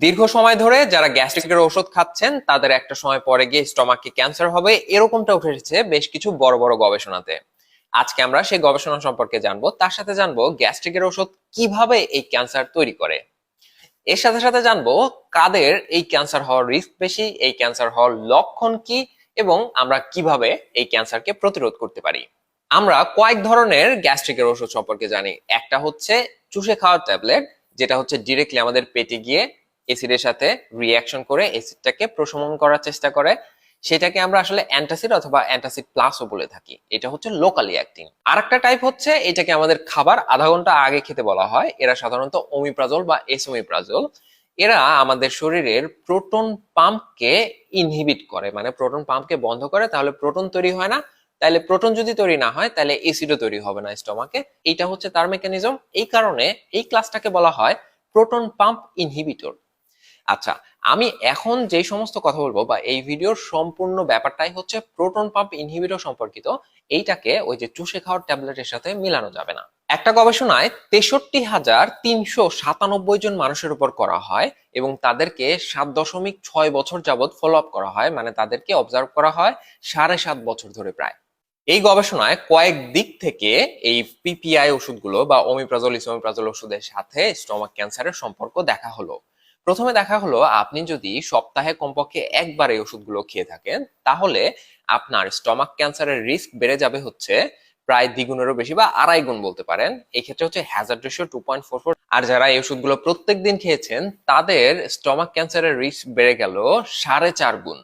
দীর্ঘ সময় ধরে যারা গ্যাস্ট্রিকের ওষুধ খাচ্ছেন, তাদের একটা সময় পরে গিয়ে স্টমাকে ক্যান্সার হবে। এরকমটা উঠে এসেছে বেশ কিছু বড় বড় গবেষণাতে। আজকে আমরা সেই গবেষণা সম্পর্কে জানব। তার সাথে জানব গ্যাস্ট্রিকের ওষুধ কীভাবে এই ক্যান্সার তৈরি করে। এর সাথে সাথে জানব কাদের এই ক্যান্সার হওয়ার রিস্ক বেশি, এই ক্যান্সার হওয়ার লক্ষণ কি, এবং আমরা কীভাবে এই ক্যান্সারকে প্রতিরোধ করতে পারি। আমরা কয়েক ধরনের গ্যাস্ট্রিকের ওষুধ সম্পর্কে জানি। একটা হচ্ছে চুষে খাওয়ার ট্যাবলেট, যেটা হচ্ছে ডিরেক্টলি আমাদের পেটে গিয়ে অ্যাসিডের সাথে রিয়াকশন করে অ্যাসিডটাকে প্রশমন করার চেষ্টা করে। সেটাকে আমরা আসলে অ্যান্টাসিড অথবা অ্যান্টাসিড প্লাসও বলে থাকি। এটা হচ্ছে লোকালি অ্যাক্টিং আর একটা টাইপ হচ্ছে, এটাকে আমাদের খাবার আধা ঘণ্টা আগে খেতে বলা হয়। এরা সাধারণত ওমিপ্রাজল বা এসোমিপ্রাজল এরা আমাদের শরীরের প্রোটন পাম্পকে ইনহিবিট করে। মানে প্রোটন পাম্পকে বন্ধ করে, তাহলে প্রোটন তৈরি হয় না। তাহলে প্রোটন যদি তৈরি না হয়, তাহলে এসিডও তৈরি হবে না স্টমাকে এইটা হচ্ছে তার মেকানিজম এই কারণে এই ক্লাসটাকে বলা হয় প্রোটন পাম্প ইনহিবিটর আচ্ছা আমি এখন যে সমস্ত কথা বলব বা এই ভিডিওর সম্পূর্ণ ব্যাপারটাই হচ্ছে প্রোটন পাম্প ইনহিবিটর সম্পর্কিত, এইটাকে ওই যে চুষে খাওয়ার ট্যাবলেটের সাথে মিলানো যাবে না। একটা গবেষণায় তেষট্টি হাজার তিনশো সাতানব্বই জন মানুষের উপর করা হয় এবং তাদেরকে সাত দশমিক ছয় বছর যাবৎ ফলো আপ করা হয় মানে তাদেরকে অবজার্ভ করা হয় সাড়ে সাত বছর ধরে প্রায়। এই গবেষণায় কয়েক দিক থেকে এই পিপিআই ওষুধগুলো বা ওমিপ্রাজল ইসোমিপ্রাজল ওষুধের সাথে স্টমাক ক্যান্সারের সম্পর্ক দেখা হলো। প্রথমে দেখা হলো আপনি যদি সপ্তাহে কমপক্ষে একবার এই ওষুধগুলো খেয়ে থাকেন, তাহলে আপনার স্টমাক ক্যান্সারের রিস্ক বেড়ে যাবে হচ্ছে প্রায় দ্বিগুণেরও বেশি বা আড়াই গুণ বলতে পারেন। এই ক্ষেত্রে হচ্ছে hazard ratio two point four four আর যারা এই ওষুধগুলো প্রত্যেক দিন খেয়েছেন, তাদের স্টমাক ক্যান্সারের রিস্ক বেড়ে গেল সাড়ে চার গুণ।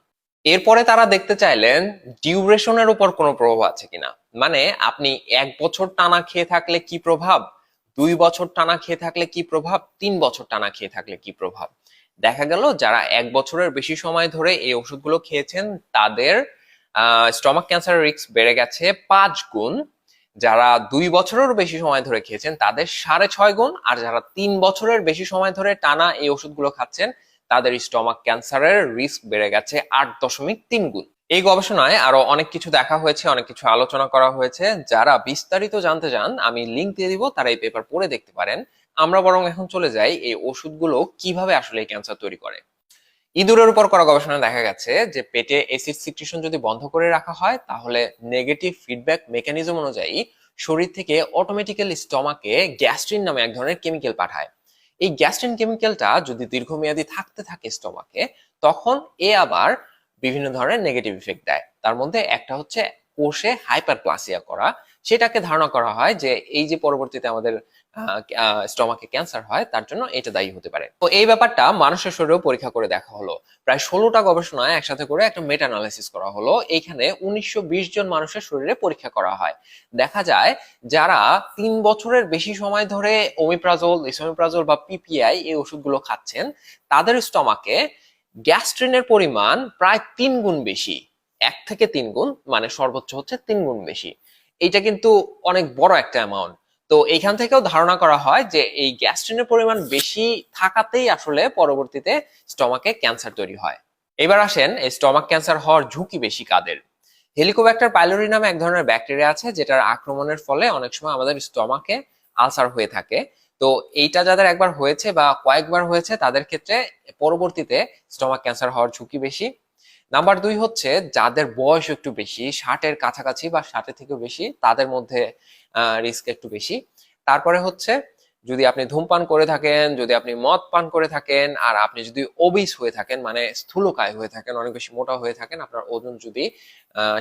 এরপরে তারা দেখতে চাইলেন ডিউরেশনের উপর কোনো প্রভাব আছে কিনা? মানে আপনি এক বছর টানা খেয়ে থাকলে কি প্রভাব? দুই বছর টানা খেয়ে থাকলে কি প্রভাব? তিন বছর টানা খেয়ে থাকলে কি প্রভাব? দেখা গেল যারা এক বছরের বেশি সময় ধরে এই ওষুধগুলো খেয়েছেন, তাদের স্টমাক ক্যান্সারের রিস্ক বেড়ে গেছে পাঁচ গুণ। যারা দুই বছরেরও বেশি সময় ধরে খেয়েছেন, তাদের সাড়ে ছয় গুণ। আর যারা তিন বছরের বেশি সময় ধরে টানা এই ওষুধগুলো খাচ্ছেন, তাদের স্টমাক ক্যান্সারের রিস্ক বেড়ে গেছে আট দশমিক তিন গুণ। এই গবেষণায় আরও অনেক কিছু দেখা হয়েছে, অনেক কিছু আলোচনা করা হয়েছে। যারা বিস্তারিত জানতে চান, আমি লিংক দিয়ে দিব, তারা এই পেপার পড়ে দেখতে পারেন। আমরা বরং এখন চলে যাই এই ওষুধগুলো কীভাবে আসলে ক্যান্সার তৈরি করে। ইঁদুরের উপর করা গবেষণা দেখা গেছে যে পেটে অ্যাসিড সিক্রেশন যদি বন্ধ করে রাখা হয়, তাহলে নেগেটিভ ফিডব্যাক মেকানিজম অনুযায়ী শরীর থেকে অটোমেটিক্যালি স্টমাকে গ্যাস্ট্রিন নামে এক ধরনের কেমিক্যাল পাঠায়। এই গ্যাস্ট্রিন কেমিক্যালটা যদি দীর্ঘমেয়াদী থাকতে থাকে স্টমাকে তখন এ আবার বিভিন্ন ধরনের নেগেটিভ ইফেক্ট দেয়। তার মধ্যে একটা হচ্ছে কোষে হাইপারপ্লাসিয়া করা। সেটাকে ধারণা করা হয় যে এই যে পরবর্তীতে আমাদের স্টমাকে ক্যান্সার হয়, তার জন্য এটা দায়ী হতে পারে। তো এই ব্যাপারটা মানুষের শরীরেও পরীক্ষা করে দেখা হলো। প্রায় ষোলোটা গবেষণায় একসাথে করে একটা মেটা অ্যানালাইসিস করা হলো। এইখানে উনিশশো বিশ জন মানুষের শরীরে পরীক্ষা করা হয়। দেখা যায় যারা তিন বছরের বেশি সময় ধরে ওমিপ্রাজল ইসোমিপ্রাজল বা পিপিআই এই ওষুধগুলো খাচ্ছেন, তাদের স্টমাকে গ্যাস্ট্রিনের পরিমাণ প্রায় তিন গুণ বেশি। এক থেকে তিন গুণ মানে সর্বোচ্চ হচ্ছে তিন গুণ বেশি। এটা কিন্তু অনেক বড় একটা অ্যামাউন্ট তো এইখান থেকেও ধারণা করা হয় যে এই গ্যাস্ট্রিনের পরিমাণ বেশি থাকাতেই আসলে পরবর্তীতে স্টমাকে ক্যান্সার তৈরি হয়। এবার আসেন, এই স্টমাক ক্যান্সার হওয়ার ঝুঁকি বেশি কাদের? হেলিকোব্যাক্টার পাইলোরি নামে এক ধরনের ব্যাকটেরিয়া আছে, যেটার আক্রমণের ফলে অনেক সময় আমাদের স্টমাকে আলসার হয়ে থাকে। তো এইটা যাদের একবার হয়েছে বা কয়েকবার হয়েছে, তাদের ক্ষেত্রে পরবর্তীতে স্টমাক ক্যান্সার হওয়ার ঝুঁকি বেশি। নাম্বার দুই হচ্ছে, যাদের বয়স একটু বেশি, ষাটের কাছাকাছি বা ষাটের থেকেও বেশি, তাদের মধ্যে রিস্ক একটু বেশি। তারপরে হচ্ছে, যদি আপনি ধূমপান করে থাকেন, যদি আপনি মদ পান করে থাকেন, আর আপনি যদি ওবিস হয়ে থাকেন মানে স্থূলকায় হয়ে থাকেন, অনেক বেশি মোটা হয়ে থাকেন, আপনার ওজন যদি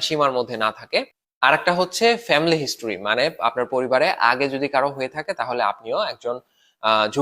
সীমার মধ্যে না থাকে আর একটা হচ্ছে ফ্যামিলি হিস্টোরি মানে আপনার পরিবারে আগে যদি কারও হয়ে থাকে তাহলে আপনিও একজন